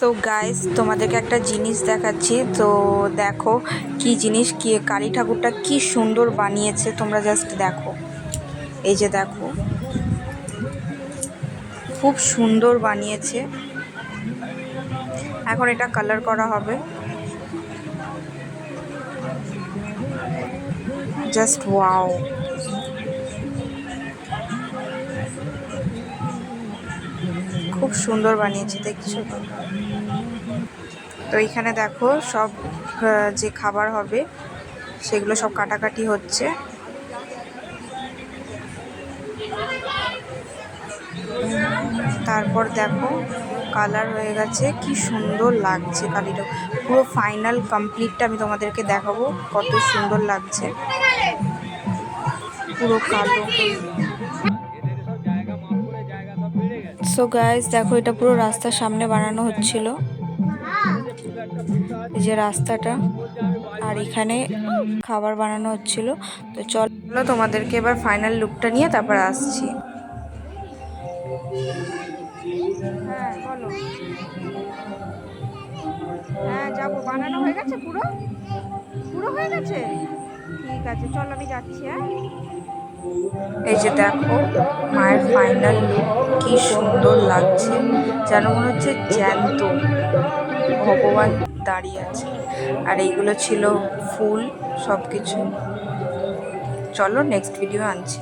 তো গাইস তোমাদেরকে একটা জিনিস দেখাচ্ছি। তো দেখো কি জিনিস, কি কালী ঠাকুরটা কি সুন্দর বানিয়েছে, তোমরা জাস্ট দেখো। এই যে দেখো, খুব সুন্দর বানিয়েছে। এখন এটা কালার করা হবে। জাস্ট ওয়াও খুব সুন্দর বানিয়েছে, দেখছ তো? এইখানে দেখো সব যে খাবার হবে, সেগুলো সব কাটাকাটি হচ্ছে। তারপর দেখো, কালার হয়ে গেছে, কি সুন্দর লাগছে কালিটা। পুরো ফাইনাল, কমপ্লিটটা আমি তোমাদেরকে দেখাবো, কত সুন্দর লাগছে। পুরো কালো। সো গাইস দেখো এটা পুরো রাস্তার সামনে বানানো হচ্ছিল। এই যে রাস্তাটা, আর এখানে খাবার বানানো হচ্ছিল। তো চলো তোমাদেরকে এবার ফাইনাল লুকটা নিয়ে তারপর আসছি। হ্যাঁ হ্যাঁ যাব। বানানো হয়ে গেছে পুরো? পুরো হয়ে গেছে? ঠিক আছে, চলো আমি যাচ্ছি হ্যাঁ? এই যে দেখো, মায়ের ফাইনাল লুক কি সুন্দর লাগছে, যেন মনে হচ্ছে জ্যান্ত। ভগবান দাঁড়িয়ে আছে। আর এইগুলো ছিল ফুল সব কিছু চলো নেক্সট ভিডিও আনছি।